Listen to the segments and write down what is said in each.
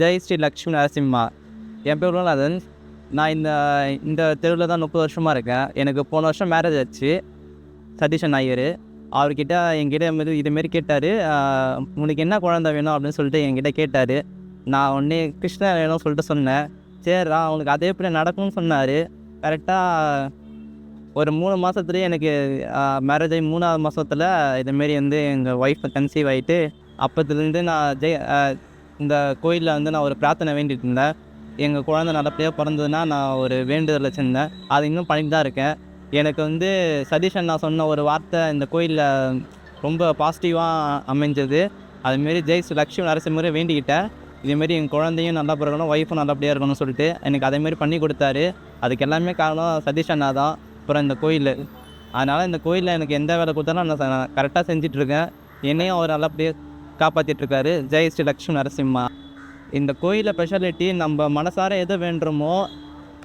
ஜெய் ஸ்ரீ லக்ஷ்மி நரசிம்மா. என் பேர் உலகநாதன். நான் இந்த இந்த தெருவில் தான் முப்பது வருஷமாக இருக்கேன். எனக்கு போன வருஷம் மேரேஜ் ஆச்சு. சதீஷன் ஐயர் அவர்கிட்ட என்கிட்ட இது இதுமாரி கேட்டார். உனக்கு என்ன குழந்தை வேணும்? அப்படின்னு சொல்லிட்டு என்கிட்ட கேட்டார். நான் உடனே கிருஷ்ணா வேணும்னு சொல்லிட்டு சொன்னேன். சரிடா அவனுக்கு அதே எப்படி நடக்கும்னு சொன்னார். கரெக்டாக ஒரு மூணு மாதத்துலேயே எனக்கு மேரேஜ் ஆகி மூணாவது மாதத்தில் இதுமாரி வந்து எங்கள் ஒய்ஃப் கன்சீவ் ஆகிட்டு அப்போத்துலேருந்து நான் ஜெய் இந்த கோயிலில் வந்து நான் ஒரு பிரார்த்தனை வேண்டிட்டு இருந்தேன். எங்கள் குழந்த நல்லபடியாக பிறந்ததுன்னா நான் ஒரு வேண்டுதல் வச்சுருந்தேன் அது இன்னும் பண்ணிட்டு தான் இருக்கேன். எனக்கு வந்து சதீஷன் நான் சொன்ன ஒரு வார்த்தை இந்த கோயிலில் ரொம்ப பாசிட்டிவாக அமைஞ்சது. அதுமாரி ஜெய் லக்ஷ்மி நரசிம்மரை வேண்டிக்கிட்டேன். இதேமாரி என் குழந்தையும் நல்லா பிறக்கணும் ஒய்ஃபும் நல்லபடியாக இருக்கணும்னு சொல்லிட்டு எனக்கு அதேமாரி பண்ணி கொடுத்தாரு. அதுக்கு எல்லாமே காரணம் சதீஷ் அண்ணா தான். அப்புறம் இந்த கோயில். அதனால் இந்த கோயிலில் எனக்கு எந்த வேலை கொடுத்தாலும் நான் கரெக்டாக செஞ்சிட்ருக்கேன் என்னையும் அவர் நல்லபடியாக காப்பாற்றிட்டுருக்காரு ஜெய் ஸ்ரீ லக்ஷ்மி நரசிம்மா. இந்த கோயிலில் ஸ்பெஷாலிட்டி நம்ம மனசார எதை வேண்டுமோ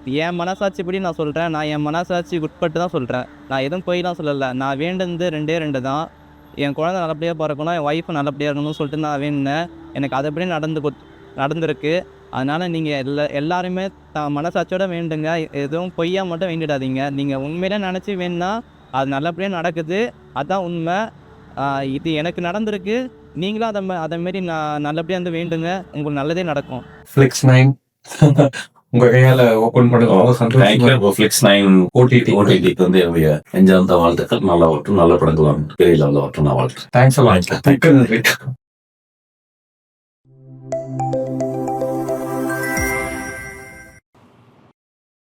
என் மனசாட்சிப்படி நான் சொல்கிறேன் நான் என் மனசாட்சி உட்பட்டு தான் சொல்கிறேன் நான் எதுவும் கோயிலாம் சொல்லலை. நான் வேண்டுனது ரெண்டே ரெண்டு தான். என் குழந்தை நல்லபடியாக பிறக்கணும் என் ஒய்ஃபு நல்லபடியாக இருக்கணும்னு சொல்லிட்டு நான் வேண்டினேன். எனக்கு அதுபடி நடந்து கொத்- நடந்திருக்கு. அதனால் நீங்கள் எல்லா எல்லாருமே த மனசாட்சியோட வேண்டுங்க. எதுவும் பொய்யா மட்டும் வேண்டிடாதீங்க. நீங்கள் உண்மையிலே நினச்சி வேணுன்னா அது நல்லபடியாக நடக்குது. அதுதான் உண்மை. இது எனக்கு நடந்திருக்கு. நீங்களும் அதை அதை மாரி நான் நல்லபடியாக வந்து வேண்டுங்க. உங்களுக்கு நல்லதே நடக்கும். ஃபிளிக்ஸ் நைன் உங்க கையால ஓபன் பண்ணுங்க ஃபிளிக்ஸ் நைன் ஓடிடி ஓடிடிக்கு வந்து என்னுடைய நெஞ்சார்ந்த வாழ்த்துக்கள். நல்லா வரட்டும் நல்ல படங்கள். பெரிய லெவலில் வரட்டும் நான் வாழ்த்துறேன் தேங்க்ஸ்